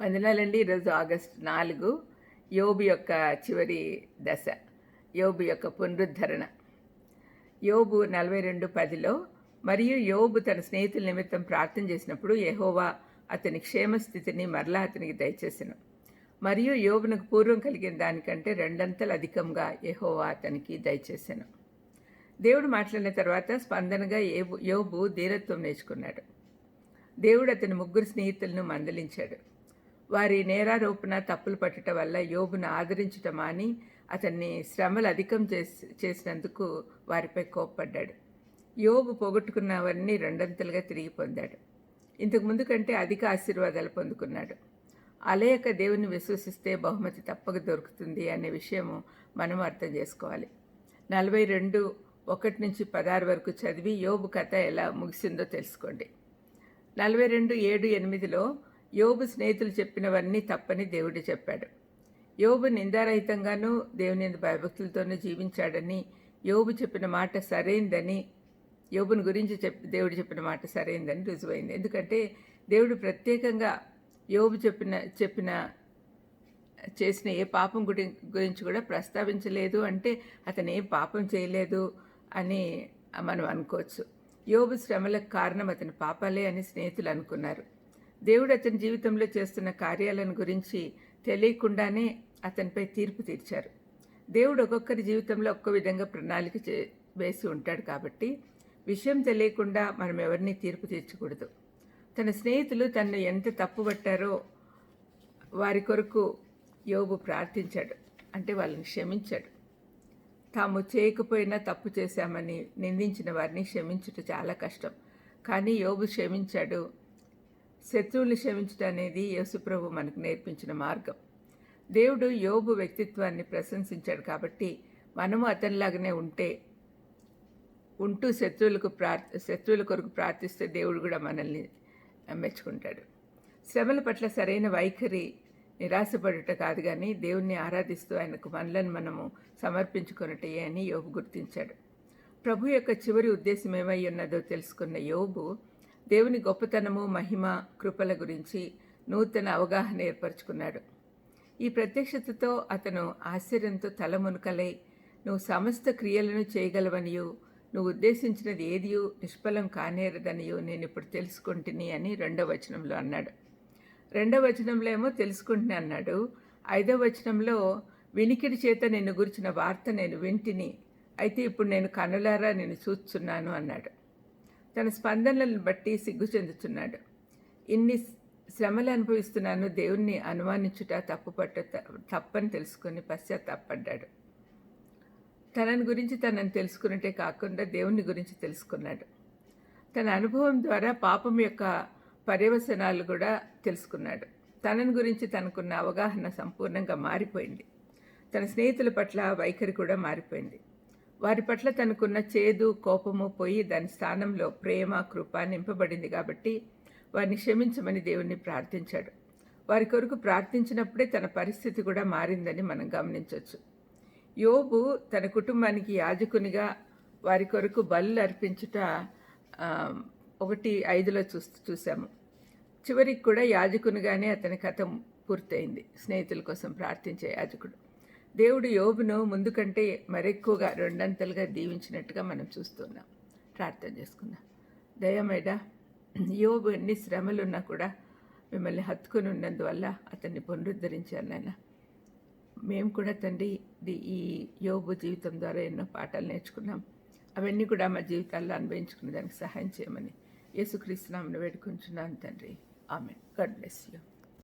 వందనాలండి ఈరోజు ఆగస్ట్ నాలుగు యోబు యొక్క చివరి దశ యోబు యొక్క పునరుద్ధరణ. యోబు నలభై రెండు పదిలో మరియు యోబు తన స్నేహితుల నిమిత్తం ప్రార్థన చేసినప్పుడు యహోవా అతని క్షేమస్థితిని మరలా అతనికి దయచేసను. మరియు యోబునకు పూర్వం కలిగిన దానికంటే రెండంతలు అధికంగా యహోవా అతనికి దయచేశాను దేవుడు మాట్లాడిన తర్వాత స్పందనగా యోబు ధీరత్వం నేర్చుకున్నాడు. దేవుడు అతని ముగ్గురు స్నేహితులను మందలించాడు. వారి నేరారోపణ తప్పులు పట్టడం వల్ల యోబును ఆదరించటం అని అతన్ని శ్రమలు అధికం చేసి చేసినందుకు వారిపై కోప్పడ్డాడు. యోబు పోగొట్టుకున్నవన్నీ రెండంతలుగా తిరిగి పొందాడు. ఇంతకు ముందు కంటే అధిక ఆశీర్వాదాలు పొందుకున్నాడు. అలయక దేవుని విశ్వసిస్తే బహుమతి తప్పక దొరుకుతుంది అనే విషయము మనం అర్థం చేసుకోవాలి. నలభై రెండు ఒకటి నుంచి పదహారు వరకు చదివి యోబు కథ ఎలా ముగిసిందో తెలుసుకోండి. నలభై రెండు ఏడు ఎనిమిదిలో యోబు స్నేహితులు చెప్పినవన్నీ తప్పని దేవుడు చెప్పాడు. యోబు నిందారహితంగానూ దేవుని భయభక్తులతోనూ జీవించాడని యోబు చెప్పిన మాట సరైందని యోబుని గురించి చెప్పి దేవుడు చెప్పిన మాట సరైందని రుజువైంది. ఎందుకంటే దేవుడు ప్రత్యేకంగా యోబు చెప్పిన చెప్పిన చేసిన ఏ పాపం గుడి గురించి కూడా ప్రస్తావించలేదు అంటే అతను ఏ పాపం చేయలేదు అని మనం అనుకోవచ్చు. యోబు శ్రమలకు కారణం అతని పాపాలే అని స్నేహితులు అనుకున్నారు. దేవుడు అతని జీవితంలో చేస్తున్న కార్యాలను గురించి తెలియకుండానే అతనిపై తీర్పు తీర్చారు. దేవుడు ఒక్కొక్కరి జీవితంలో ఒక్క విధంగా ప్రణాళిక చే వేసి ఉంటాడు కాబట్టి విషయం తెలియకుండా మనం ఎవరిని తీర్పు తీర్చకూడదు. తన స్నేహితులు తనను ఎంత తప్పుపట్టారో వారి కొరకు యోబు ప్రార్థించాడు. అంటే వాళ్ళని క్షమించాడు. తాము చేయకపోయినా తప్పు చేశామని నిందించిన వారిని క్షమించుట చాలా కష్టం. కానీ యోబు క్షమించాడు. శత్రువుల్ని క్షమించడం అనేది యేసుప్రభు మనకు నేర్పించిన మార్గం. దేవుడు యోబు వ్యక్తిత్వాన్ని ప్రశంసించాడు కాబట్టి మనము అతనిలాగానే ఉంటే ఉంటూ శత్రువులకు ప్రార్ శత్రువుల కొరకు ప్రార్థిస్తే దేవుడు కూడా మనల్ని మెచ్చుకుంటాడు. శ్రమల పట్ల సరైన వైఖరి నిరాశపడుట కాదు కానీ దేవుణ్ణి ఆరాధిస్తూ ఆయనకు మనలను మనము సమర్పించుకున్నట్టే అని యోబు గుర్తించాడు. ప్రభు యొక్క చివరి ఉద్దేశం ఏమై ఉన్నదో తెలుసుకున్న యోబు దేవుని గొప్పతనము మహిమ కృపల గురించి నూతన అవగాహన ఏర్పరచుకున్నాడు. ఈ ప్రత్యక్షతతో అతను ఆశ్చర్యంతో తలమునకలై నువ్వు సమస్త క్రియలను చేయగలవనియు నువ్వు ఉద్దేశించినది ఏదియు నిష్ఫలం కానేరదనియు నేను ఇప్పుడు తెలుసుకుంటుని అని రెండవ వచనంలో అన్నాడు. రెండవ వచనంలో ఏమో తెలుసుకుంటుని అన్నాడు. ఐదవ వచనంలో వినికిడి చేత నిన్ను గురించిన వార్త నేను వింటిని అయితే ఇప్పుడు నేను కనులారా నేను చూస్తున్నాను అన్నాడు. తన స్పందనలను బట్టి సిగ్గు చెందుతున్నాడు ఇన్ని శ్రమలు అనుభవిస్తున్నాను దేవుణ్ణి అనుమానించుట తప్పుపట్ట తప్పని తెలుసుకొని పశ్చాత్తాపడ్డాడు. తనని గురించి తనని తెలుసుకున్నట్టే కాకుండా దేవుని గురించి తెలుసుకున్నాడు. తన అనుభవం ద్వారా పాపం యొక్క పర్యవసనాలు కూడా తెలుసుకున్నాడు. తనని గురించి తనకున్న అవగాహన సంపూర్ణంగా మారిపోయింది. తన స్నేహితుల పట్ల వైఖరి కూడా మారిపోయింది. వారి పట్ల తనకున్న చేదు కోపము పోయి దాని స్థానంలో ప్రేమ కృప నింపబడింది కాబట్టి వారిని క్షమించమని దేవుణ్ణి ప్రార్థించాడు. వారి కొరకు ప్రార్థించినప్పుడే తన పరిస్థితి కూడా మారిందని మనం గమనించవచ్చు యోబు తన కుటుంబానికి యాజకునిగా వారి కొరకు బలు అర్పించుట ఒకటి ఐదులో చూ చూసాము. చివరికి కూడా యాజకునిగానే అతని కథ పూర్తయింది. స్నేహితుల కోసం ప్రార్థించే యాజకుడు. దేవుడు యోబును ముందు కంటే మరెక్కువగా రెండంతలుగా దీవించినట్టుగా మనం చూస్తున్నాం. ప్రార్థన చేసుకుందాం. దయమేడ యోబు ఎన్ని శ్రమలున్నా కూడా మిమ్మల్ని హత్తుకుని ఉన్నందువల్ల అతన్ని పునరుద్ధరించాను నాయన. మేము కూడా తండ్రి ఈ యోబు జీవితం ద్వారా ఎన్నో పాఠాలు నేర్చుకున్నాం. అవన్నీ కూడా మా జీవితాల్లో అనుభవించుకునే దానికి సహాయం చేయమని యేసుక్రీస్తునామను వేడుకుంటున్నాను తండ్రి. ఆమె గాడ్ బ్లెస్ యూ.